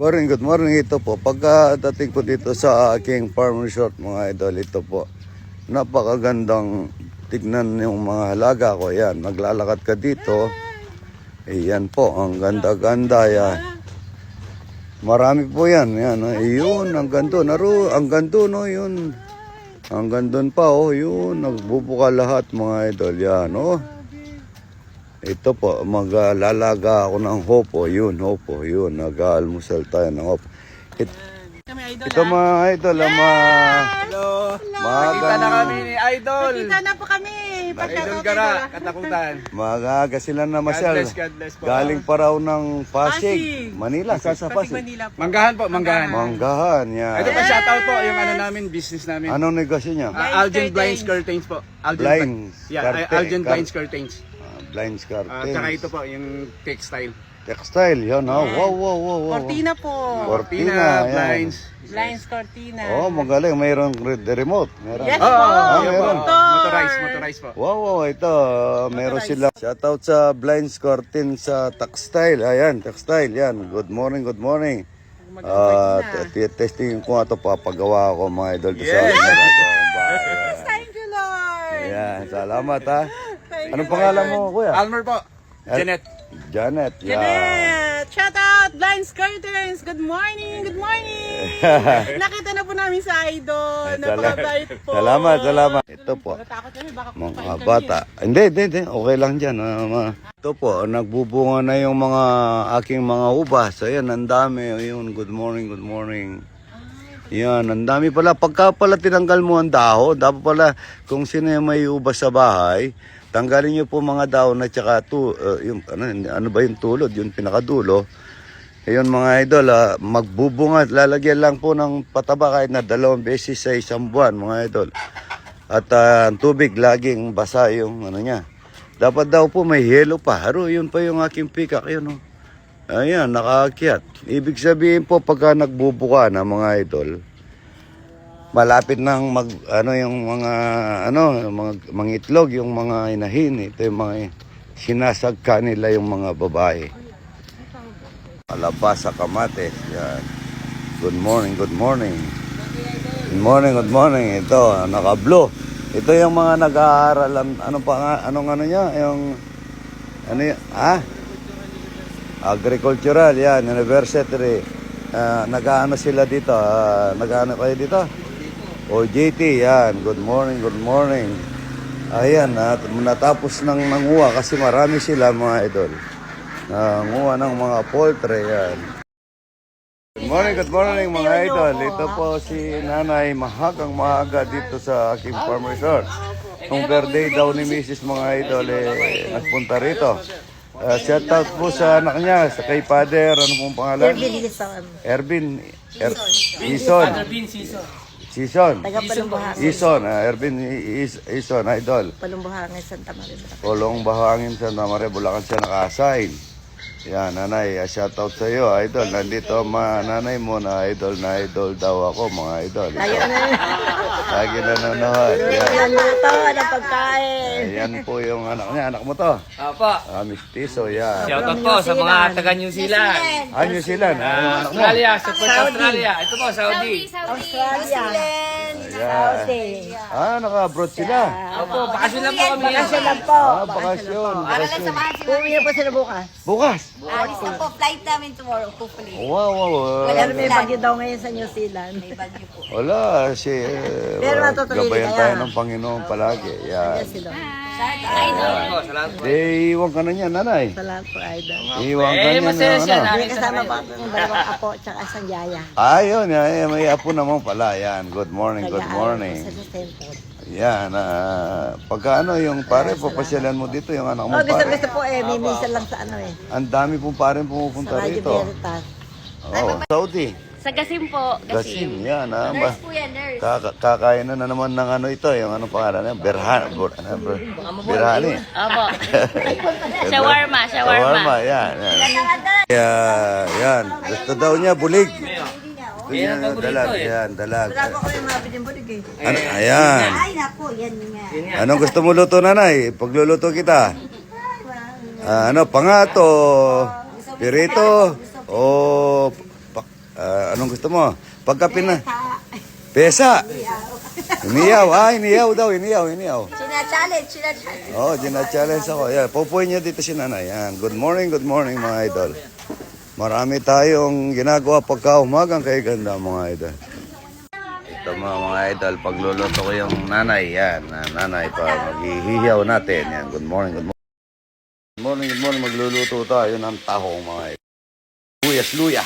Morning, good morning. Ito po, pagkadating ko dito sa aking farm resort mga idol, ito po, napakagandang tignan yung mga halaga ko. Yan, maglalakad ka dito. Eh, yan po, ang ganda-ganda yan. Marami po yan. Yan, ah, yun, ang ganda. Naro, ang ganda no, yun. Ang ganda pa, oh, yun. Nagbubuka lahat mga idol. Yan, oh. Ito po, maglalaga ako ng hopo. Yun, hopo. Yun, nag-almusal tayo ng hopo. It, Kami idol. ito mga idol, ah, mga... Hello! Magang, Kita na kami ni Idol! Kita na po kami. Idol Gara, Katakutan. Maaga sila na masyal. bless, God bless po. Galing pa raw ng Pasig, Pasig. Manila. Sa sa Pasig Pasig. Manila po. Manggahan po, manggahan. Manggahan, yan. Ito pa shoutout po yung ano namin, business namin. Anong negosyo niya? Ah, Algen Curtains. Blinds Curtains po. Algen Blinds, Yeah, Algen Blinds Curtains. Ah, Blinds Ah, curtains. tsaka ito po, yung textile. Textile, yan. Oh. Wow, wow, wow, wow. Cortina po. Cortina, Cortina, blinds. Blinds cortina. Oh, magaling. Mayroong re- the remote. Meron. Yes Oo, po. oh, yun po. Motor. Motorized, motorized po. Wow, wow, ito. uh, meron sila. Shoutout sa Blinds Curtain sa Textile. Ayan, Textile. Yan. Good morning, good morning. Ah, t- testing ko nga ito. Papagawa ko mga idol. Yes! Thank you, Lord. Ayan, salamat ha. Thank Anong pangalan mo, kuya? Almer po. Janet. Janet. Yeah. Janet! Shout out! Blinds Curtains! Good morning! Good morning! Nakita na po namin sa idol. Napakabait po. Salamat, salamat. Ito po. Natakot kami. Baka Mga kumain kami. bata. Hindi, hindi, hindi. Okay lang dyan. ah, ma- Ito po, nagbubunga na yung mga aking mga ubas. Ayan, ang dami. Ayun, good morning, good morning. Yan, ang dami pala. Pagka pala tinanggal mo ang dahon, dapat pala kung sino yung may ubas sa bahay, tanggalin niyo po mga dahon at saka tu, uh, yung, ano, ano ba yung tulod, yung pinakadulo. Ayun mga idol, ah, magbubunga, lalagyan lang po ng pataba kahit na dalawang beses sa isang buwan mga idol. At ah, ang tubig laging basa yung ano niya. Dapat daw po may yelo pa. Haro, yun pa yung aking pikak. Yun, oh. Ayan, nakaakyat. Ibig sabihin po pagka nagbubuka na mga idol, malapit nang mag ano yung mga ano mga, mga itlog yung mga inahin. Ito yung mga sinasagka nila yung mga babae. Alabas sa kamates yan. Good morning good morning. Good morning good morning. Ito naka blue ito yung mga nag-aaral ano pa anong ano niya yung ano yun ah agricultural yan university. Ah, nag-ano sila dito Ah, nag-ano kayo dito o JT, yan. Good morning, good morning. Ayan, at natapos ng nanguha kasi marami sila mga idol. Nanguha ng mga poultry, yan. Good morning, good morning mga idol. Ito po si Nanay mahagang mahaga dito sa aking farm resort. Nung birthday daw ni Mrs. mga idol, eh, nagpunta rito. Uh, shout out po sa anak niya, sa kay Father, ano pong pangalan? Ervin Er, Ison. Season. Taga Palumbuhangin. Ison, ah, Ervin Is, Ison, idol. Palumbuhangin, Santa Maria. Kolong Bahangin sa Namare, Bulacan siya naka-assign. Yan, nanay, ah, shout out sa iyo, idol. Nandito ma nanay mo na idol na idol daw ako, mga idol. Tayo na. Lagi nanonood. Yan. Yan luto ng pagkain. Ayan po yung anak niya. Anak mo to? Opo. Ah, Mistiso, yan. Shoutout po sa mga taga New Zealand. Ah, New Zealand. Ah, mo? Australia, support Australia. Ito po, Saudi. Australia. Saudi. Ah, naka-abroad sila. Opo, bakasyon lang po kami. Bakasyon lang po. Ah, bakasyon. bakasyon. Uuwi na po sila bukas. Bukas. Alis na po, flight namin tomorrow, hopefully. Wow, wow. ah, Pero may bagyo daw ngayon sa New Zealand. May bagyo po. Wala, si... Pero matutuloy gabayan kaya. tayo ng Panginoon palagi. Yan. Yes, sila. Salamat po. Eh, iwan ka na niya, nanay. Salamat po, Idol. Iwan ka Eh, niya masaya siya ano. na. May kasama pa akong dalawang apo tsaka isang yaya. Ayun, ay, may apo naman pala. Yan, good morning, good morning. po Sa temple. Yan, ah, pagka ano, yung pare, papasyalan mo dito, yung anak mo Oh, gusto pare. gusto po eh. May misa lang sa ano eh. Ang dami pong pare Sa pumupunta Radyo rito. Veritas. Oh, Saudi. Sa Gasim po, Gasin, yan. Ah, Nurse po yan, nurse. Kaka kakain na, na naman ng ano ito, yung ano pangalan niya, Berhan, Ber, ano, Ber, Berhani. Opo. shawarma, shawarma. Shawarma, yan. yan. Kaya, yan. Gusto daw niya bulig. Gusto niya dalag, yan, dalag. Ako ko yung mabili mo eh. Ano, ayan. Ay, naku, yan nga. Anong gusto mo luto, nanay? Pagluluto kita. Ah, ano, pangato, pirito, o pa- Anong gusto mo? Pagka pina... Pesa. Iniyaw. Ah, iniyaw daw. Iniyaw, iniyaw. Sina-challenge, sina-challenge. Oh, gina-challenge ako. Yan, pupuin niyo dito si nanay. Yan. Good morning, good morning mga idol. Marami tayong ginagawa pagka umagang kay ganda mga idol. Ito mga mga idol, pagluluto ko yung nanay. Yan, ah, nanay pa maghihiyaw natin. Yan, good morning, good morning. Good morning, good morning. Magluluto tayo ng tahong mga idol. Luyas, luya.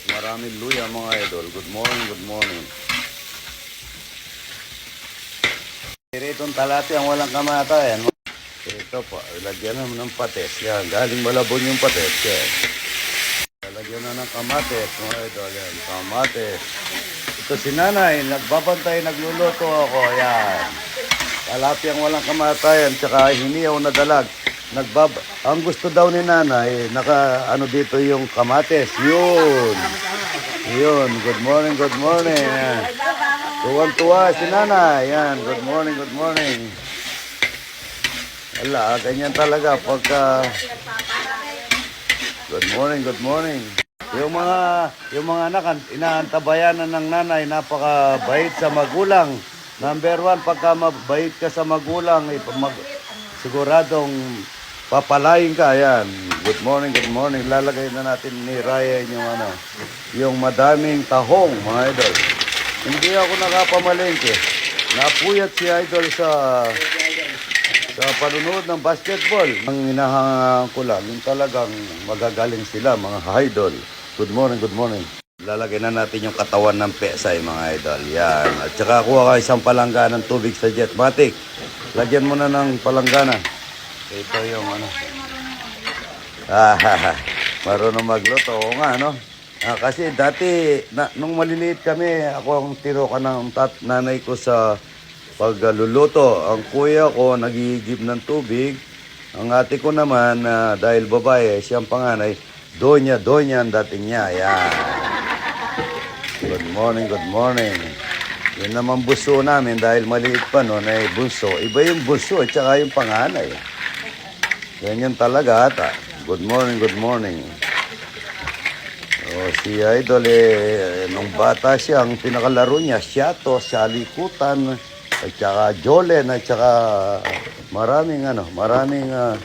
Sibuyas, maraming luya mga idol. Good morning, good morning. Itong talati ang walang kamatayan. Ito po, lagyan naman ng pates. Yan, galing malabon yung pates. Yan. Lalagyan na ng kamates, mga idol. Yan, kamates. Ito si nanay, nagbabantay, nagluluto ako. Yan. Talati ang walang kamatayan, tsaka hiniyaw na dalag. Nagbab ang gusto daw ni nanay, naka ano dito yung kamates. Yun. Yun. Good morning, good morning. Yan. Tuwang-tuwa si nanay. Yan. Good morning, good morning. Wala, ganyan talaga pagka... Good morning, good morning. Yung mga yung mga anak an- inaantabayan na ng nanay napakabait sa magulang. Number one, pagka mabait ka sa magulang, mag, siguradong papalain ka. Yan. Good morning, good morning. Lalagay na natin ni Ryan yung ano, yung madaming tahong, mga idol. Hindi ako nakapamalengke. Napuyat si idol sa sa panunood ng basketball. Ang inahangaan ko lang, yung talagang magagaling sila, mga idol. Good morning, good morning. Lalagay na natin yung katawan ng pesay, mga idol. Yan. At saka kuha ka isang palanggana ng tubig sa jet. Matik, lagyan mo na ng palanggana. Ito yung ano. Ah, marunong magluto. Oo nga, no? Ah, kasi dati, na, nung maliliit kami, ako ang tiro ka ng tat, nanay ko sa pagluluto. Ang kuya ko nagigib ng tubig. Ang ate ko naman, ah, dahil babae, siyang panganay, donya, donya ang dating niya. Yan. Good morning, good morning. Yun naman buso namin dahil maliit pa noon ay buso. Iba yung buso at saka yung panganay. Ganyan talaga ata. Good morning, good morning. Oh, si Idol eh, nung bata siya, ang pinakalaro niya, siyato, sa likutan, at saka jolen, at saka maraming ano, maraming, ah,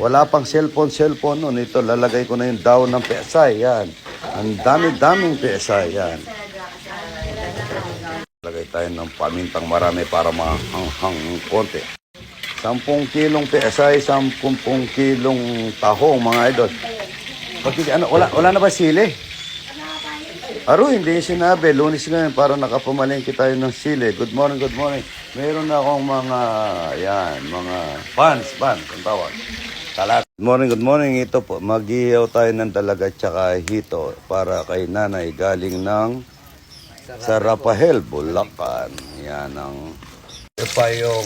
wala pang cellphone, cellphone noon. Ito, lalagay ko na yung daw ng pesay, yan. Ang dami-daming pesay, yan. Lagay tayo ng pamintang marami para mahanghang ng konti. Sampung kilong pesay, sampung kilong tahong, mga idol. Pati, ano, wala, wala na ba sili? Aro, hindi sinabi. Lunis ngayon para nakapamalengke tayo ng sili. Good morning, good morning. Meron na akong mga, yan, mga fans, fans, ang tawag. Talat. Good morning, good morning. Ito po, mag-ihaw tayo ng dalaga tsaka hito para kay nanay galing ng sa Rapahel, Bulacan. Yan ang ito pa yung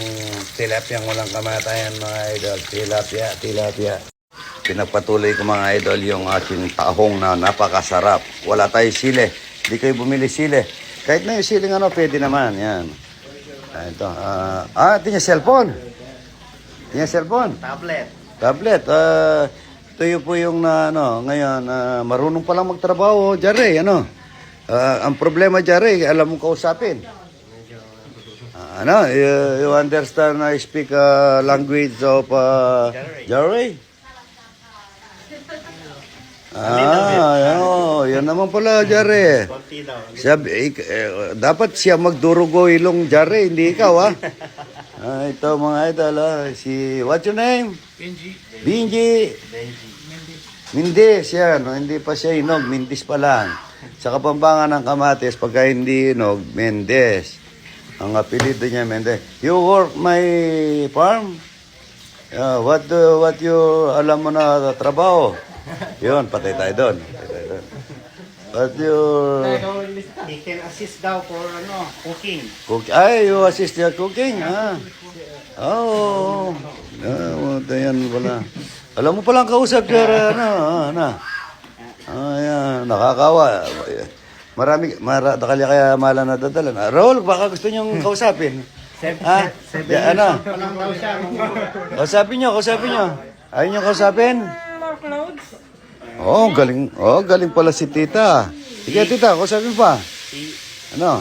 tilapia walang kamatayan mga idol. Tilapia, tilapia. Pinagpatuloy ko mga idol yung aking tahong na napakasarap. Wala tayo sile. Hindi kayo bumili sile. Kahit na yung sile ano, pwede naman. Yan. Ah, Ito. ah, ah, ito yung cellphone. Ito yung cellphone. Tablet. Tablet. Ah, ito po yung na, ano, ngayon, ah, marunong pa lang magtrabaho. Jare, ano? Ah, ang problema, Jare, alam mong kausapin. Ah, ano, you, you understand I speak uh, language of uh, Jare? Ah, yan, oh, yan naman pala, Jare. Sabi, ik- eh, dapat siya magdurugo ilong Jare, hindi ikaw, ha? Ah, ito mga idol, ah. Si, what's your name? Benji. Benji. Mindis, yan. oh, Hindi pa siya inog, Mindis pa lang. Sa kapampangan ng kamatis, pagka hindi inog, Mendes. Ang apelido niya, Mendes. You work my farm? Yeah, what do, what you alam mo na trabaho? Yun, patay tayo doon. What you... He can assist daw for ano, cooking. Cook, ay, you assist your cooking, ha? Oo. Oh, oh, yan pala. Alam mo palang kausap siya, ano, ano. Ah, yan, nakakawa. Marami, mara, kaya kaya mala na dadalan. Ah, Raul, baka gusto niyong kausapin. Ha? Ya, ano? Kausapin niyo, kausapin niyo. Ayaw niyo kausapin? Oh, galing. Oh, galing pala si tita. Sige, tita, sabi pa. Ano?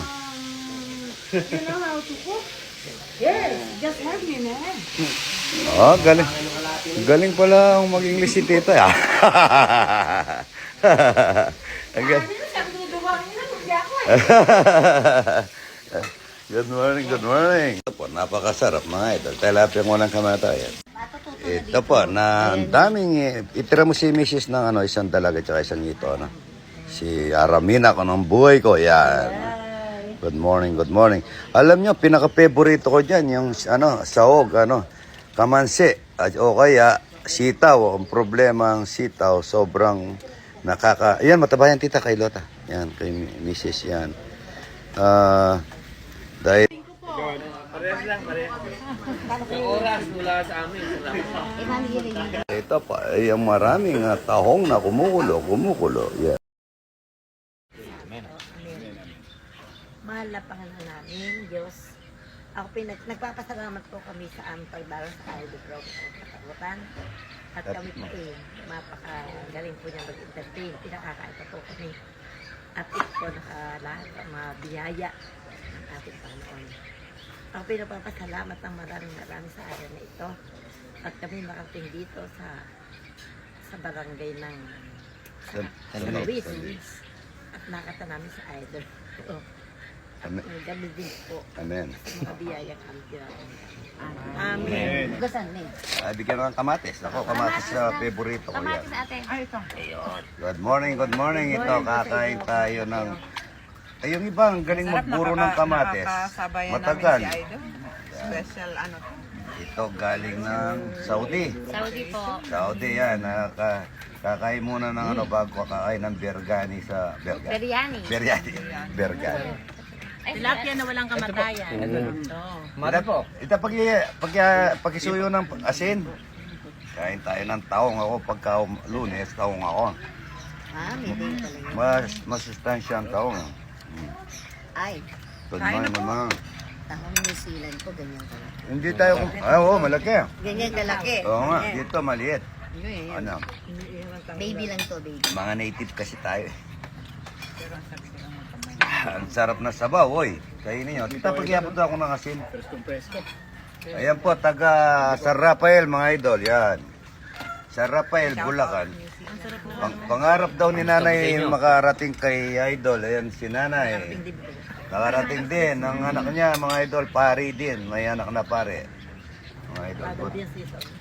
Oh, galing. Galing pala ang mag-English si tita. ah. Ang gal- good morning, good morning. Ito po, napakasarap mga idol. Tilapia walang kamatayan. Ito po, na ang daming, eh, itira mo si Mrs. ng ano, isang dalaga at isang ito, ano. Si Aramina ko ng buhay ko, yan. Good morning, good morning. Alam nyo, pinaka-favorito ko dyan, yung ano, sahog, ano, kamansi, at, o kaya sitaw. Ang problema ang sitaw, sobrang nakaka... Yan, matabayan tita kay Lota. Yan, kay Mrs. yan. Ah, dahil... Yung oras mula sa amin. Ito pa, ay ang maraming ah, tahong na kumukulo, kumukulo. Yan. Mahal na Panginoon namin, Diyos. Ako pinag nagpapasalamat po kami sa aming pagbaro sa Idol Program sa Katagutan. At kami po eh, mapakagaling po niya mag-entertain. Pinakakaita po kami. At ito po nakalahat ang mga biyaya ng ating Panginoon. Ako pinapapasalamat ng maraming maraming sa araw na ito. At kami makating dito sa sa barangay ng San Luis. At nakata namin sa Idol. Oh. Amen. ang gabi din po Amen. mga biyaya kami. Amen. Gusto ni. Ay, bigyan ng kamatis. Ako, kamatis sa favorito ko yan. Kamatis ate. Good morning, good morning. Ito, kakain tayo ng... Ay, yung iba, ang galing magburo ng kamatis. Matagal. Special ano to. Ito, galing ng Saudi. Saudi po. Saudi yan. Nakaka, kakain muna ng ano bago kakain ng bergani sa... Bergani. Biryani. Biryani. Bergani. Tilapia na walang kamatayan. Ito. Po. Ito, pag, pag, pagisuyo ng asin. Kain tayo ng taong ako. Pagka lunes, taong ako. Ah, may din pala yun. Mas, masustansya ang taong. Ay, Good morning, mama. tahong New Zealand po, ganyan pala. Hindi tayo, kum- ah, oo, malaki. Ganyan kalaki. Oo nga, dito maliit. Ano, Baby lang to, baby. mga native kasi tayo. eh. Ang sarap na sabaw, oy. Kainin nyo. Tita, pagyapot ako ng asin. Ayan po, taga San Rafael, mga idol. Yan. San Rafael, Bulacan. Pang pangarap daw ni nanay makarating kay idol. Ayan si nanay. Nakarating din. Ang anak niya, mga idol, pari din. May anak na pare. Mga idol.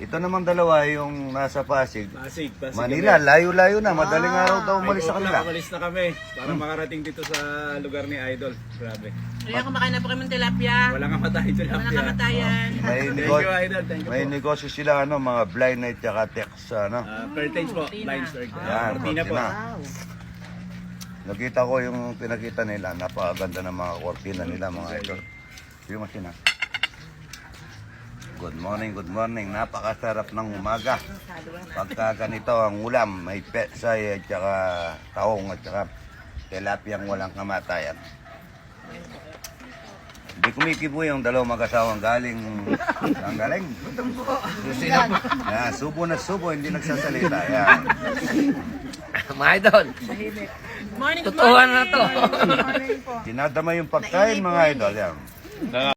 Ito naman dalawa yung nasa Pasig. Pasig, Pasig. Manila, layo-layo na. Madaling araw daw umalis sa kanila. Umalis na kami para makarating dito sa lugar ni Idol. Grabe. Kaya kumakain na po kami ng tilapia. Walang kamatayan sa Walang kamatayan. May, Thank negosyo, you, Idol. Thank you may po. negosyo sila, ano, mga blind night tsaka tex, ano. Uh, curtains po. Lines or Yan, Cortina po. cortina. Wow. Nakita ko yung pinakita nila, napakaganda ng mga kortina nila, mga idol. Yung masina. Good morning, good morning. Napakasarap ng umaga. Pagka ganito ang ulam, may petsay at saka taong at saka tilapiyang walang kamatayan. Hindi kumikibo yung dalawang mag-asawang galing. Ang galing. Yan, subo na subo, hindi nagsasalita. Yan. Mga idol. Morning, Totoo na to. Dinadama yung pagkain mga idol. Yan.